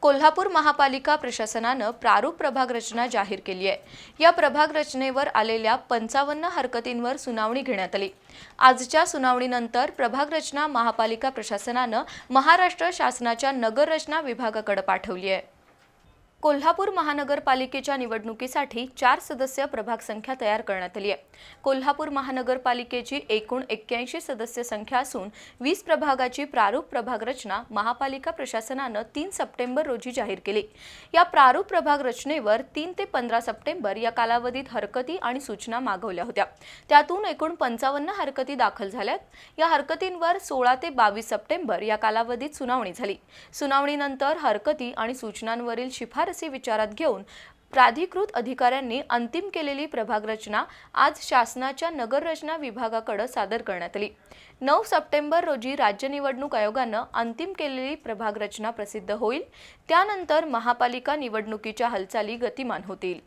कोल्हापूर महापालिका प्रशासनानं प्रारूप प्रभाग रचना जाहीर केली आहे. या प्रभाग रचनेवर आलेल्या पंचावन्न हरकतींवर सुनावणी घेण्यात आली. आजच्या सुनावणीनंतर प्रभाग रचना महापालिका प्रशासनानं महाराष्ट्र शासनाच्या नगररचना विभागाकडे पाठवली आहे. कोल्हापूर महानगरपालिकेच्या निवडणुकीसाठी चार सदस्य प्रभाग संख्या तयार करण्यात आली आहे. कोल्हापूर महानगरपालिकेची एकूण एक्क्याऐंशी सदस्य संख्या असून वीस प्रभागाची प्रारूप प्रभाग रचना महापालिका प्रशासनानं तीन सप्टेंबर रोजी जाहीर केली. या प्रारूप प्रभाग रचनेवर तीन ते पंधरा सप्टेंबर या कालावधीत हरकती आणि सूचना मागवल्या होत्या. त्यातून एकूण पंचावन्न हरकती दाखल झाल्यात. या हरकतींवर सोळा ते बावीस सप्टेंबर या कालावधीत सुनावणी झाली. सुनावणीनंतर हरकती आणि सूचनांवरील शिफार शिफारसी विचारात घेऊन प्राधिकृत अधिकाऱ्यांनी अंतिम केलेली प्रभाग रचना आज शासनाच्या नगररचना विभागाकडे सादर करण्यात आली. नऊ सप्टेंबर रोजी राज्य निवडणूक आयोगानं अंतिम केलेली प्रभाग रचना प्रसिद्ध होईल. त्यानंतर महापालिका निवडणुकीच्या हालचाली गतिमान होतील.